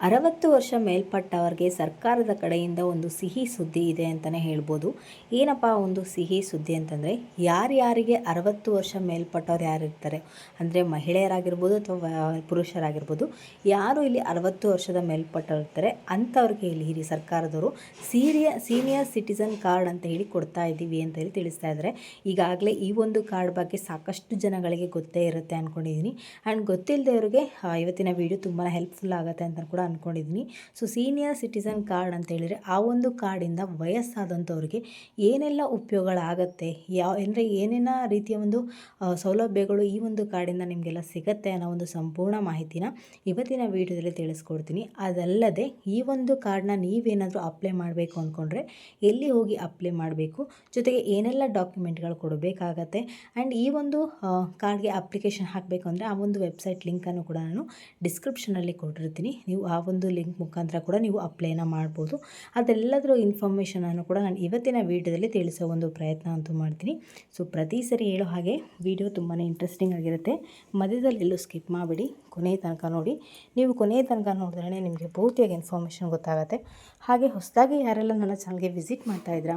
ಅರವತ್ತು ವರ್ಷ ಮೇಲ್ಪಟ್ಟವರಿಗೆ ಸರ್ಕಾರದ ಕಡೆಯಿಂದ ಒಂದು ಸಿಹಿ ಸುದ್ದಿ ಇದೆ ಅಂತಲೇ ಹೇಳ್ಬೋದು. ಏನಪ್ಪ ಒಂದು ಸಿಹಿ ಸುದ್ದಿ ಅಂತಂದರೆ, ಯಾರ್ಯಾರಿಗೆ ಅರವತ್ತು ವರ್ಷ ಮೇಲ್ಪಟ್ಟವ್ರು ಯಾರಿರ್ತಾರೆ? ಅಂದರೆ ಮಹಿಳೆಯರಾಗಿರ್ಬೋದು ಅಥವಾ ಪುರುಷರಾಗಿರ್ಬೋದು. ಯಾರು ಇಲ್ಲಿ ಅರವತ್ತು ವರ್ಷದ ಮೇಲ್ಪಟ್ಟವ್ರು ಇರ್ತಾರೆ? ಅಂಥವ್ರಿಗೆ ಇಲ್ಲಿ ಹಿರಿ ಸರ್ಕಾರದವರು ಸೀರಿಯ, ಸೀನಿಯರ್ ಸಿಟಿಸನ್ ಕಾರ್ಡ್ ಅಂತ ಹೇಳಿ ಕೊಡ್ತಾ ಇದ್ದೀವಿ ಅಂತ ಹೇಳಿ ತಿಳಿಸ್ತಾ ಇದ್ದಾರೆ. ಈಗಾಗಲೇ ಈ ಒಂದು ಕಾರ್ಡ್ ಬಗ್ಗೆ ಸಾಕಷ್ಟು ಜನಗಳಿಗೆ ಗೊತ್ತೇ ಇರುತ್ತೆ ಅಂದ್ಕೊಂಡಿದ್ದೀನಿ ಆ್ಯಂಡ್ ಗೊತ್ತಿಲ್ಲದವ್ರಿಗೆ ಇವತ್ತಿನ ವೀಡಿಯೋ ತುಂಬಾ ಹೆಲ್ಪ್ಫುಲ್ ಆಗುತ್ತೆ ಅಂತ ಕೂಡ ಅಂದ್ಕೊಂಡಿದ್ದೀನಿ ಸೊ ಸೀನಿಯರ್ ಸಿಟಿಸನ್ ಕಾರ್ಡ್ ಅಂತ ಹೇಳಿದರೆ ಆ ಒಂದು ಕಾರ್ಡಿಂದ ವಯಸ್ಸಾದಂಥವ್ರಿಗೆ ಏನೆಲ್ಲ ಉಪಯೋಗಗಳಾಗತ್ತೆ ಯಾವ ಅಂದರೆ ಏನೇನ ರೀತಿಯ ಒಂದು ಸೌಲಭ್ಯಗಳು ಈ ಒಂದು ಕಾರ್ಡಿಂದ ನಿಮಗೆಲ್ಲ ಸಿಗತ್ತೆ ಅನ್ನೋ ಒಂದು ಸಂಪೂರ್ಣ ಮಾಹಿತಿನ ಇವತ್ತಿನ ವಿಡಿಯೋದಲ್ಲಿ ತಿಳಿಸ್ಕೊಡ್ತೀನಿ. ಅದಲ್ಲದೆ ಈ ಒಂದು ಕಾರ್ಡ್ನ ನೀವೇನಾದರೂ ಅಪ್ಲೈ ಮಾಡಬೇಕು ಅಂದ್ಕೊಂಡ್ರೆ ಎಲ್ಲಿ ಹೋಗಿ ಅಪ್ಲೈ ಮಾಡಬೇಕು, ಜೊತೆಗೆ ಏನೆಲ್ಲ ಡಾಕ್ಯುಮೆಂಟ್ಗಳು ಕೊಡಬೇಕಾಗತ್ತೆ ಆ್ಯಂಡ್ ಈ ಒಂದು ಕಾರ್ಡ್ಗೆ ಅಪ್ಲಿಕೇಶನ್ ಹಾಕಬೇಕು ಅಂದರೆ ಆ ಒಂದು ವೆಬ್ಸೈಟ್ ಲಿಂಕನ್ನು ಕೂಡ ನಾನು ಡಿಸ್ಕ್ರಿಪ್ಷನಲ್ಲಿ ಕೊಟ್ಟಿರ್ತೀನಿ. ನೀವು ಒಂದು ಲಿಂಕ್ ಮುಖಾಂತರ ಕೂಡ ನೀವು ಅಪ್ಲೈನ ಮಾಡ್ಬೋದು. ಅದೆಲ್ಲದರ ಇನ್ಫಾರ್ಮೇಷನನ್ನು ಕೂಡ ನಾನು ಇವತ್ತಿನ ವೀಡಿಯೋದಲ್ಲಿ ತಿಳಿಸೋ ಒಂದು ಪ್ರಯತ್ನ ಅಂತೂ ಮಾಡ್ತೀನಿ. ಸೊ ಪ್ರತಿ ಸರಿ ಹೇಳೋ ಹಾಗೆ ವಿಡಿಯೋ ತುಂಬಾ ಇಂಟ್ರೆಸ್ಟಿಂಗ್ ಆಗಿರುತ್ತೆ. ಮಧ್ಯದಲ್ಲಿ ಎಲ್ಲೂ ಸ್ಕಿಪ್ ಮಾಡಿಬಿಡಿ. ಕೊನೆಯ ತನಕ ನೋಡಿ. ನೀವು ಕೊನೆಯ ತನಕ ನೋಡಿದ್ರೆ ನಿಮಗೆ ಪೂರ್ತಿಯಾಗಿ ಇನ್ಫಾರ್ಮೇಷನ್ ಗೊತ್ತಾಗುತ್ತೆ. ಹಾಗೆ ಹೊಸದಾಗಿ ಯಾರೆಲ್ಲ ನನ್ನ ಚಾನಲ್ಗೆ ವಿಸಿಟ್ ಮಾಡ್ತಾ ಇದ್ದೀರಾ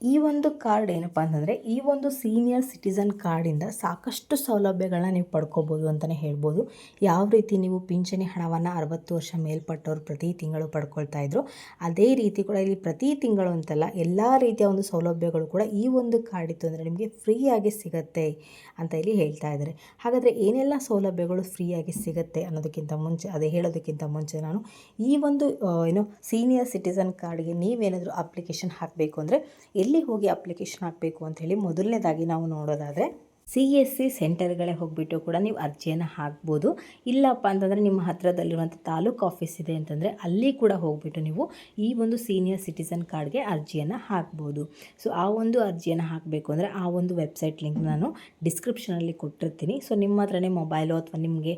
ಈ ಒಂದು ಕಾರ್ಡ್ ಏನಪ್ಪ ಅಂತಂದರೆ, ಈ ಒಂದು ಸೀನಿಯರ್ ಸಿಟಿಸನ್ ಕಾರ್ಡಿಂದ ಸಾಕಷ್ಟು ಸೌಲಭ್ಯಗಳನ್ನ ನೀವು ಪಡ್ಕೋಬೋದು ಅಂತಲೇ ಹೇಳ್ಬೋದು. ಯಾವ ರೀತಿ ನೀವು ಪಿಂಚಣಿ ಹಣವನ್ನು ಅರವತ್ತು ವರ್ಷ ಮೇಲ್ಪಟ್ಟವರು ಪ್ರತಿ ತಿಂಗಳು ಪಡ್ಕೊಳ್ತಾ ಇದ್ರು, ಅದೇ ರೀತಿ ಕೂಡ ಇಲ್ಲಿ ಪ್ರತಿ ತಿಂಗಳು ಅಂತಲ್ಲ ಎಲ್ಲ ರೀತಿಯ ಒಂದು ಸೌಲಭ್ಯಗಳು ಕೂಡ ಈ ಒಂದು ಕಾರ್ಡ್ ಇತ್ತು ಅಂದರೆ ನಿಮಗೆ ಫ್ರೀಯಾಗಿ ಸಿಗತ್ತೆ ಅಂತ ಇಲ್ಲಿ ಹೇಳ್ತಾ ಇದ್ದಾರೆ. ಹಾಗಾದರೆ ಏನೆಲ್ಲ ಸೌಲಭ್ಯಗಳು ಫ್ರೀಯಾಗಿ ಸಿಗತ್ತೆ ಅನ್ನೋದಕ್ಕಿಂತ ಮುಂಚೆ, ಅದೇ ಹೇಳೋದಕ್ಕಿಂತ ಮುಂಚೆ ನಾನು ಈ ಒಂದು ಏನು ಸೀನಿಯರ್ ಸಿಟಿಸನ್ ಕಾರ್ಡ್ಗೆ ನೀವೇನಾದರೂ ಅಪ್ಲಿಕೇಶನ್ ಹಾಕಬೇಕು ಅಂದರೆ ಎಲ್ಲಿ ಹೋಗಿ ಅಪ್ಲಿಕೇಶನ್ ಹಾಕಬೇಕು ಅಂತ ಹೇಳಿ ಮೊದಲನೇದಾಗಿ ನಾವು ನೋಡೋದಾದರೆ ಸಿ ಎಸ್ ಸಿ ಸೆಂಟರ್ಗಳೇ ಹೋಗಿಬಿಟ್ಟು ಕೂಡ ನೀವು ಅರ್ಜಿಯನ್ನು ಹಾಕ್ಬೋದು. ಇಲ್ಲಪ್ಪ ಅಂತಂದರೆ ನಿಮ್ಮ ಹತ್ತಿರದಲ್ಲಿರುವಂಥ ತಾಲೂಕು ಆಫೀಸ್ ಇದೆ ಅಂತಂದರೆ ಅಲ್ಲಿ ಕೂಡ ಹೋಗಿಬಿಟ್ಟು ನೀವು ಈ ಒಂದು ಸೀನಿಯರ್ ಸಿಟಿಸನ್ ಕಾರ್ಡ್ಗೆ ಅರ್ಜಿಯನ್ನು ಹಾಕ್ಬೋದು. ಸೊ, ಆ ಒಂದು ಅರ್ಜಿಯನ್ನು ಹಾಕಬೇಕು ಅಂದರೆ ಆ ಒಂದು ವೆಬ್ಸೈಟ್ ಲಿಂಕ್ ನಾನು ಡಿಸ್ಕ್ರಿಪ್ಷನಲ್ಲಿ ಕೊಟ್ಟಿರ್ತೀನಿ. ಸೊ, ನಿಮ್ಮ ಹತ್ರನೇ ಮೊಬೈಲು ಅಥವಾ ನಿಮಗೆ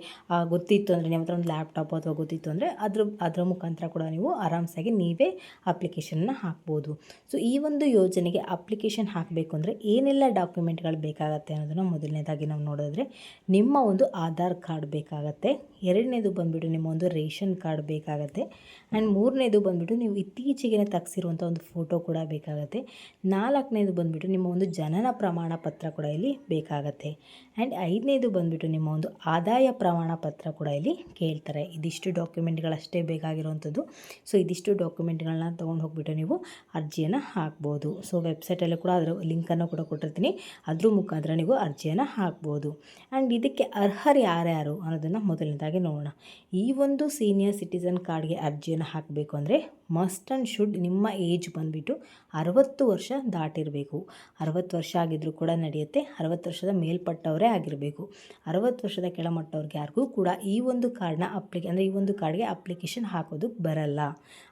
ಗೊತ್ತಿತ್ತು ಅಂದರೆ ನಿಮ್ಮ ಹತ್ರ ಒಂದು ಲ್ಯಾಪ್ಟಾಪ್ ಅಥವಾ ಗೊತ್ತಿತ್ತು ಅಂದರೆ ಅದ್ರ, ಅದರ ಮುಖಾಂತರ ಕೂಡ ನೀವು ಆರಾಮ್ಸಾಗಿ ನೀವೇ ಅಪ್ಲಿಕೇಶನ್ನ ಹಾಕ್ಬೋದು. ಸೊ, ಈ ಒಂದು ಯೋಜನೆಗೆ ಅಪ್ಲಿಕೇಶನ್ ಹಾಕಬೇಕು ಅಂದರೆ ಏನೆಲ್ಲ ಡಾಕ್ಯುಮೆಂಟ್ಗಳು ಬೇಕಾಗುತ್ತೆ ಅನ್ನೋದನ್ನು ಮೊದಲನೇದಾಗಿ ನಾವು ನೋಡಿದ್ರೆ ನಿಮ್ಮ ಒಂದು ಆಧಾರ್ ಕಾರ್ಡ್ ಬೇಕಾಗತ್ತೆ. ಎರಡನೇದು ಬಂದುಬಿಟ್ಟು ನಿಮ್ಮ ಒಂದು ರೇಷನ್ ಕಾರ್ಡ್ ಬೇಕಾಗುತ್ತೆ. ಆ್ಯಂಡ್ ಮೂರನೇದು ಬಂದುಬಿಟ್ಟು ನೀವು ಇತ್ತೀಚೆಗೆ ತಗ್ಸಿರುವಂಥ ಒಂದು ಫೋಟೋ ಕೂಡ ಬೇಕಾಗುತ್ತೆ. ನಾಲ್ಕನೇದು ಬಂದುಬಿಟ್ಟು ನಿಮ್ಮ ಒಂದು ಜನನ ಪ್ರಮಾಣ ಪತ್ರ ಕೂಡ ಇಲ್ಲಿ ಬೇಕಾಗತ್ತೆ. ಆ್ಯಂಡ್ ಐದನೇದು ಬಂದುಬಿಟ್ಟು ನಿಮ್ಮ ಒಂದು ಆದಾಯ ಪ್ರಮಾಣ ಪತ್ರ ಕೂಡ ಇಲ್ಲಿ ಕೇಳ್ತಾರೆ. ಇದಿಷ್ಟು ಡಾಕ್ಯುಮೆಂಟ್ಗಳಷ್ಟೇ ಬೇಕಾಗಿರುವಂಥದ್ದು. ಸೊ, ಇದಿಷ್ಟು ಡಾಕ್ಯುಮೆಂಟ್ಗಳನ್ನ ತೊಗೊಂಡು ಹೋಗ್ಬಿಟ್ಟು ನೀವು ಅರ್ಜಿಯನ್ನು ಹಾಕ್ಬೋದು. ಸೊ, ವೆಬ್ಸೈಟಲ್ಲೂ ಕೂಡ ಅದರ ಲಿಂಕನ್ನು ಕೂಡ ಕೊಟ್ಟಿರ್ತೀನಿ. ಅದ್ರ ಮುಖಾಂತರ ನೀವು ಅರ್ಜಿಯನ್ನು ಹಾಕ್ಬೋದು. ಆ್ಯಂಡ್ ಇದಕ್ಕೆ ಅರ್ಹರು ಯಾರ್ಯಾರು ಅನ್ನೋದನ್ನು ಮೊದಲನೇದಾಗಿ ನೋಡೋಣ. ಈ ಒಂದು ಸೀನಿಯರ್ ಸಿಟಿಸನ್ ಕಾರ್ಡ್ಗೆ ಅರ್ಜಿಯನ್ನು ಹಾಕಬೇಕು ಅಂದರೆ ಮಸ್ಟ್ ಆ್ಯಂಡ್ ಶುಡ್ ನಿಮ್ಮ ಏಜ್ ಬಂದುಬಿಟ್ಟು ಅರವತ್ತು ವರ್ಷ ದಾಟಿರಬೇಕು. ಅರವತ್ತು ವರ್ಷ ಆಗಿದ್ರೂ ಕೂಡ ನಡೆಯುತ್ತೆ, ಅರವತ್ತು ವರ್ಷದ ಮೇಲ್ಪಟ್ಟವರೇ ಆಗಿರಬೇಕು. ಅರವತ್ತು ವರ್ಷದ ಕೆಳಮಟ್ಟವ್ರಿಗೆ ಯಾರಿಗೂ ಕೂಡ ಈ ಒಂದು ಕಾರ್ಡ್ನ ಅಪ್ಲಿಕೆ ಅಂದರೆ ಈ ಒಂದು ಕಾರ್ಡ್ಗೆ ಅಪ್ಲಿಕೇಶನ್ ಹಾಕೋದಕ್ಕೆ ಬರಲ್ಲ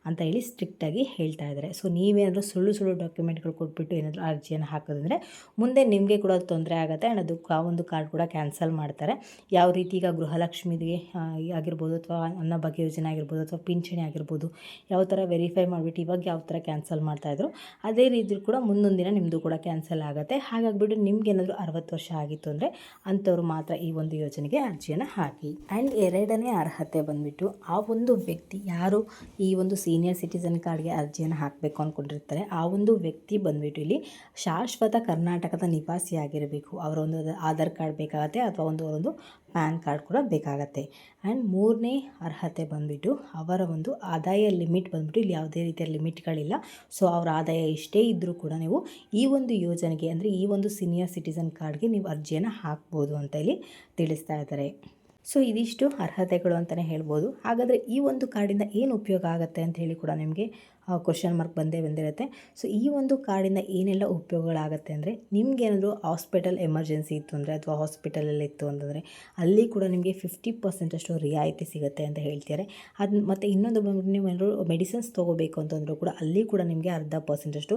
ಅಂತ ಹೇಳಿ ಸ್ಟ್ರಿಕ್ಟಾಗಿ ಹೇಳ್ತಾ ಇದ್ದಾರೆ ಸೊ ನೀವೇನಾದರೂ ಸುಳ್ಳು ಸುಳ್ಳು ಡಾಕ್ಯುಮೆಂಟ್ಗಳು ಕೊಟ್ಬಿಟ್ಟು ಏನಾದರೂ ಅರ್ಜಿಯನ್ನು ಹಾಕೋದಂದರೆ ಮುಂದೆ ನಿಮಗೆ ಕೂಡ ತೊಂದರೆ ಆಗುತ್ತೆ ಆ್ಯಂಡ್ ಅದು ಆ ಒಂದು ಕಾರ್ಡ್ ಕೂಡ ಕ್ಯಾನ್ಸಲ್ ಮಾಡ್ತಾರೆ. ಯಾವ ರೀತಿ ಈಗ ಗೃಹಲಕ್ಷ್ಮಿಗೆ ಆಗಿರ್ಬೋದು ಅಥವಾ ಅನ್ನಭಾಗ್ಯ ಯೋಜನೆ ಆಗಿರ್ಬೋದು ಅಥವಾ ಪಿಂಚಣಿ ಆಗಿರ್ಬೋದು, ಯಾವ ಥರ ವೆರಿಫೈ ಮಾಡಿಬಿಟ್ಟು ಇವಾಗ ಯಾವ ಥರ ಕ್ಯಾನ್ಸಲ್ ಮಾಡ್ತಾಯಿದ್ರು ಅದೇ ರೀತಿ ಕೂಡ ಮುಂದೊಂದು ದಿನ ನಿಮ್ಮದು ಕೂಡ ಕ್ಯಾನ್ಸಲ್ ಆಗುತ್ತೆ. ಹಾಗಾಗಿಬಿಟ್ಟು ನಿಮ್ಗೆ ಏನಾದರೂ ಅರವತ್ತು ವರ್ಷ ಆಗಿತ್ತು ಅಂದರೆ ಅಂಥವ್ರು ಮಾತ್ರ ಈ ಒಂದು ಯೋಜನೆಗೆ ಅರ್ಜಿಯನ್ನು ಹಾಕಿ. ಆ್ಯಂಡ್ ಎರಡನೇ ಅರ್ಹತೆ ಬಂದುಬಿಟ್ಟು ಆ ಒಂದು ವ್ಯಕ್ತಿ ಯಾರು ಈ ಒಂದು ಸೀನಿಯರ್ ಸಿಟಿಸನ್ ಕಾರ್ಡ್ಗೆ ಅರ್ಜಿಯನ್ನು ಹಾಕಬೇಕು ಅಂದ್ಕೊಂಡಿರ್ತಾರೆ ಆ ಒಂದು ವ್ಯಕ್ತಿ ಬಂದುಬಿಟ್ಟು ಇಲ್ಲಿ ಶಾಶ್ವತ ಕರ್ನಾಟಕದ ನಿವಾಸಿಯಾಗಿರಬೇಕು. ಅವರ ಒಂದು ಆಧಾರ್ ಕಾರ್ಡ್ ಬೇಕಾಗುತ್ತೆ ಅಥವಾ ಒಂದು ಅವರೊಂದು ಪ್ಯಾನ್ ಕಾರ್ಡ್ ಕೂಡ ಬೇಕಾಗತ್ತೆ. ಆ್ಯಂಡ್ ಮೂರನೇ ಅರ್ಹತೆ ಬಂದುಬಿಟ್ಟು ಅವರ ಒಂದು ಆದಾಯ ಲಿಮಿಟ್ ಬಂದುಬಿಟ್ಟು ಇಲ್ಲಿ ಯಾವುದೇ ರೀತಿಯ ಲಿಮಿಟ್ಗಳಿಲ್ಲ. ಸೊ ಅವರ ಆದಾಯ ಎಷ್ಟೇ ಇದ್ದರೂ ಕೂಡ ನೀವು ಈ ಒಂದು ಯೋಜನೆಗೆ ಅಂದರೆ ಈ ಒಂದು ಸೀನಿಯರ್ ಸಿಟಿಸನ್ ಕಾರ್ಡ್ಗೆ ನೀವು ಅರ್ಜಿಯನ್ನು ಹಾಕ್ಬೋದು ಅಂತ ಇಲ್ಲಿ ತಿಳಿಸ್ತಾ ಇದ್ದಾರೆ. ಸೊ ಇದಿಷ್ಟು ಅರ್ಹತೆಗಳು ಅಂತಲೇ ಹೇಳ್ಬೋದು. ಹಾಗಾದರೆ ಈ ಒಂದು ಕಾರ್ಡಿಂದ ಏನು ಉಪಯೋಗ ಆಗುತ್ತೆ ಅಂತ ಹೇಳಿ ಕೂಡ ನಿಮಗೆ ಕ್ವಶನ್ ಮಾರ್ಕ್ ಬಂದೇ ಬಂದಿರುತ್ತೆ. ಸೊ ಈ ಒಂದು ಕಾರ್ಡಿಂದ ಏನೆಲ್ಲ ಉಪಯೋಗಗಳಾಗುತ್ತೆ ಅಂದರೆ ನಿಮ್ಗೇನಾದರೂ ಹಾಸ್ಪಿಟಲ್ ಎಮರ್ಜೆನ್ಸಿ ಇತ್ತು ಅಂದರೆ ಅಥವಾ ಹಾಸ್ಪಿಟಲಲ್ಲಿ ಇತ್ತು ಅಂತಂದರೆ, ಅಲ್ಲಿ ಕೂಡ ನಿಮಗೆ ಫಿಫ್ಟಿ ಪರ್ಸೆಂಟಷ್ಟು ರಿಯಾಯಿತಿ ಸಿಗುತ್ತೆ ಅಂತ ಹೇಳ್ತಾರೆ ಅದು ಮತ್ತು ಇನ್ನೊಂದು ಬಂದ್ಬಿಟ್ಟು ನೀವು ಏನಾದರೂ ಮೆಡಿಸಿನ್ಸ್ ತೊಗೋಬೇಕು ಅಂತಂದರೂ ಕೂಡ ಅಲ್ಲಿ ಕೂಡ ನಿಮಗೆ ಅರ್ಧ ಪರ್ಸೆಂಟಷ್ಟು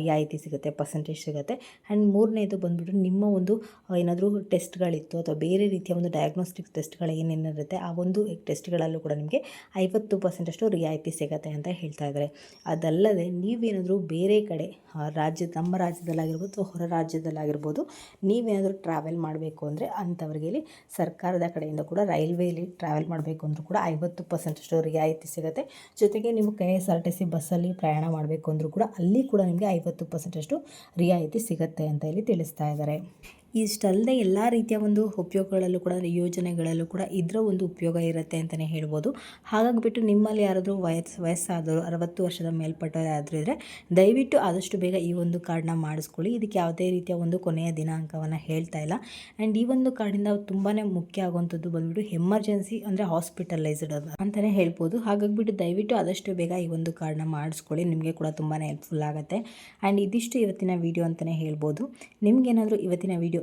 ರಿಯಾಯಿತಿ ಸಿಗುತ್ತೆ ಪರ್ಸೆಂಟೇಜ್ ಸಿಗುತ್ತೆ. ಆ್ಯಂಡ್ ಮೂರನೇದು ಬಂದುಬಿಟ್ಟು ನಿಮ್ಮ ಒಂದು ಏನಾದರೂ ಟೆಸ್ಟ್ಗಳಿತ್ತು ಅಥವಾ ಬೇರೆ ರೀತಿಯ ಒಂದು ಡಯಾಗ್ನೋಸ್ಟಿಕ್ ಟೆಸ್ಟ್ ಟೆಸ್ಟ್ಗಳು ಏನೇನಿರುತ್ತೆ, ಆ ಒಂದು ಟೆಸ್ಟ್ಗಳಲ್ಲೂ ಕೂಡ ನಿಮಗೆ ಐವತ್ತು ಪರ್ಸೆಂಟಷ್ಟು ರಿಯಾಯಿತಿ ಸಿಗುತ್ತೆ ಅಂತ ಹೇಳ್ತಾ ಇದ್ದಾರೆ ಅದಲ್ಲದೆ ನೀವೇನಾದರೂ ಬೇರೆ ಕಡೆ ರಾಜ್ಯ ನಮ್ಮ ರಾಜ್ಯದಲ್ಲಾಗಿರ್ಬೋದು ಅಥವಾ ಹೊರ ರಾಜ್ಯದಲ್ಲಾಗಿರ್ಬೋದು, ನೀವೇನಾದರೂ ಟ್ರಾವೆಲ್ ಮಾಡಬೇಕು ಅಂದರೆ ಅಂಥವ್ರಿಗೆ ಇಲ್ಲಿ ಸರ್ಕಾರದ ಕಡೆಯಿಂದ ಕೂಡ ರೈಲ್ವೇಲಿ ಟ್ರಾವೆಲ್ ಮಾಡಬೇಕು ಅಂದರೂ ಕೂಡ ಐವತ್ತು ಪರ್ಸೆಂಟಷ್ಟು ರಿಯಾಯಿತಿ ಸಿಗುತ್ತೆ. ಜೊತೆಗೆ ನೀವು K S R T C ಬಸ್ಸಲ್ಲಿ ಪ್ರಯಾಣ ಮಾಡಬೇಕು ಅಂದರೂ ಕೂಡ ಅಲ್ಲಿ ಕೂಡ ನಿಮಗೆ ಐವತ್ತು ಪರ್ಸೆಂಟಷ್ಟು ರಿಯಾಯಿತಿ ಸಿಗುತ್ತೆ ಅಂತ ಇಲ್ಲಿ ತಿಳಿಸ್ತಾ ಇದ್ದಾರೆ. ಇಷ್ಟಲ್ಲದೆ ಎಲ್ಲ ರೀತಿಯ ಒಂದು ಉಪಯೋಗಗಳಲ್ಲೂ ಕೂಡ ಅಂದರೆ ಯೋಜನೆಗಳಲ್ಲೂ ಕೂಡ ಇದರ ಒಂದು ಉಪಯೋಗ ಇರುತ್ತೆ ಅಂತಲೇ ಹೇಳ್ಬೋದು. ಹಾಗಾಗಿಬಿಟ್ಟು ನಿಮ್ಮಲ್ಲಿ ಯಾರಾದರೂ ವಯಸ್ಸು ವಯಸ್ಸಾದರೂ ಅರವತ್ತು ವರ್ಷದ ಮೇಲ್ಪಟ್ಟವರು ಇದ್ದರೆ ದಯವಿಟ್ಟು ಆದಷ್ಟು ಬೇಗ ಈ ಒಂದು ಕಾರ್ಡನ್ನ ಮಾಡಿಸ್ಕೊಳ್ಳಿ. ಇದಕ್ಕೆ ಯಾವುದೇ ರೀತಿಯ ಒಂದು ಕೊನೆಯ ದಿನಾಂಕವನ್ನು ಹೇಳ್ತಾ ಇಲ್ಲ. ಆ್ಯಂಡ್ ಈ ಒಂದು ಕಾರ್ಡಿಂದ ತುಂಬಾ ಮುಖ್ಯ ಆಗುವಂಥದ್ದು ಬಂದ್ಬಿಟ್ಟು ಎಮರ್ಜೆನ್ಸಿ ಅಂದರೆ ಹಾಸ್ಪಿಟಲೈಸ್ಡ್ ಅಂತಲೇ ಹೇಳ್ಬೋದು. ಹಾಗಾಗಿಬಿಟ್ಟು ದಯವಿಟ್ಟು ಆದಷ್ಟು ಬೇಗ ಈ ಒಂದು ಕಾರ್ಡನ್ನ ಮಾಡಿಸ್ಕೊಳ್ಳಿ. ನಿಮಗೆ ಕೂಡ ತುಂಬಾ ಹೆಲ್ಪ್ಫುಲ್ ಆಗುತ್ತೆ. ಆ್ಯಂಡ್ ಇದಿಷ್ಟು ಇವತ್ತಿನ ವಿಡಿಯೋ ಅಂತಲೇ ಹೇಳ್ಬೋದು. ನಿಮಗೇನಾದರೂ ಇವತ್ತಿನ ವಿಡಿಯೋ